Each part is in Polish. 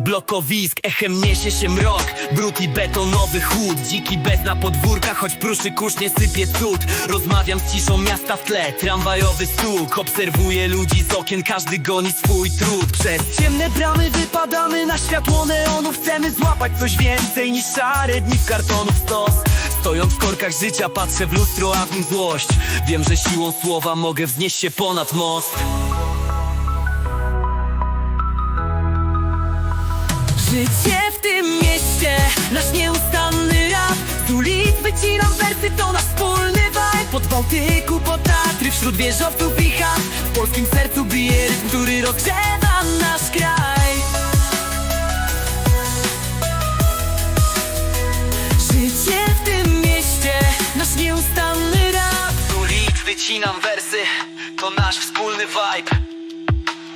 blokowisk Echem niesie się mrok, brud i betonowy chłód Dziki bez na podwórkach, choć pruszy kurz nie sypie cud. Rozmawiam z ciszą miasta w tle, tramwajowy stuk. Obserwuję ludzi z okien, każdy goni swój trud. Przez ciemne bramy wypadamy na światło neonów. Chcemy złapać coś więcej niż szare dni w kartonów stos Stojąc w korkach życia patrzę w lustro, a w nim złość. Wiem, że siłą słowa mogę wznieść się ponad most Życie w tym mieście, nasz nieustanny rap Z ulic wycinam wersy, to nasz wspólny vibe. Pod Bałtyku, po Tatry, wśród wieżowców i chat. W polskim sercu bije rytm, który rozgrzewa nasz kraj. Życie w tym mieście, nasz nieustanny rap. Z ulic wycinam wersy, to nasz wspólny vibe.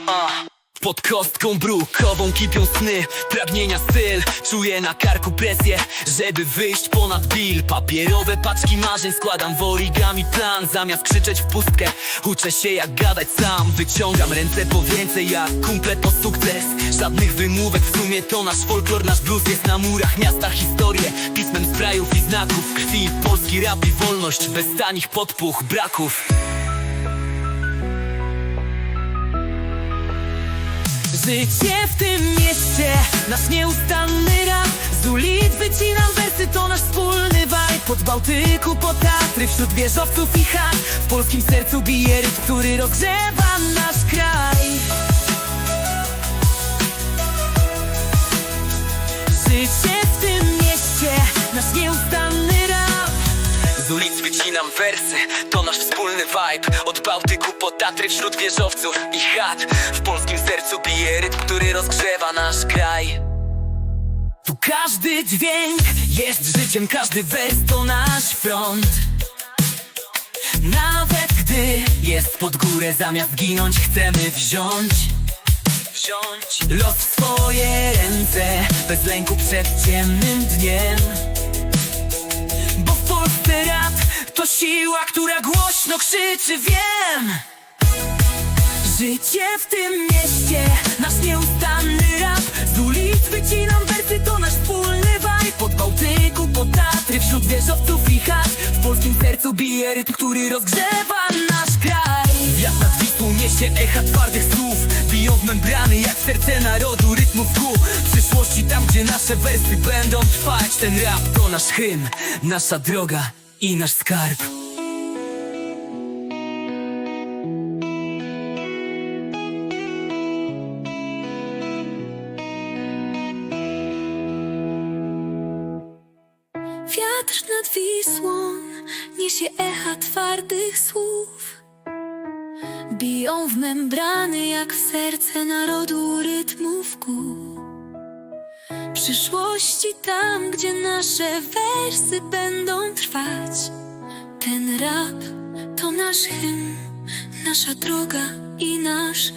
Uh. Pod kostką brukową kipią sny Pragnienia styl. Czuję na karku presję Żeby wyjść ponad bil. Papierowe paczki marzeń składam w origami plan. Zamiast krzyczeć w pustkę Uczę się jak gadać sam. Wyciągam ręce po więcej jak kumple po sukces. Żadnych wymówek w sumie to nasz folklor Nasz blues jest na murach miasta. Historię Pismem sprayów i znaków. Krwi Polski rap i wolność. Bez tanich podpuch, braków Życie w tym mieście, nasz nieustanny rap Z ulic wycinam wersy, to nasz wspólny vibe. Pod Bałtyku, po Tatry, wśród wieżowców i chat W polskim sercu bije który rozgrzewa nasz wycinam wersy, to nasz wspólny vibe. Od Bałtyku po Tatry wśród wieżowców i chat. W polskim sercu bije rytm, który rozgrzewa nasz kraj. Tu każdy dźwięk jest życiem, każdy wers to nasz front. Nawet gdy jest pod górę, zamiast ginąć chcemy wziąć. Wziąć los w swoje ręce, bez lęku przed ciemnym dniem. Bo w Polsce rap to siła, która głośno krzyczy, wiem. Życie w tym mieście, nasz nieustanny rap. Z ulic wycinam wersy, to nasz wspólny vibe. Pod Bałtyku, po Tatry, wśród wieżowców i chat. W polskim sercu bije rytm, który rozgrzewa nasz kraj. Wiatr nad Wisłą niesie echa twardych słów. Biją w membrany jak serce narodu rytmów kół Przyszłości tam, gdzie nasze wersy będą trwać Ten rap to nasz hymn, nasza droga i nasz skarb. Wiatr nad Wisłą niesie echa twardych słów. Biją w membrany jak w serce narodu rytmów Przyszłości tam, gdzie nasze wersy będą rap to nasz hymn, nasza droga i nasz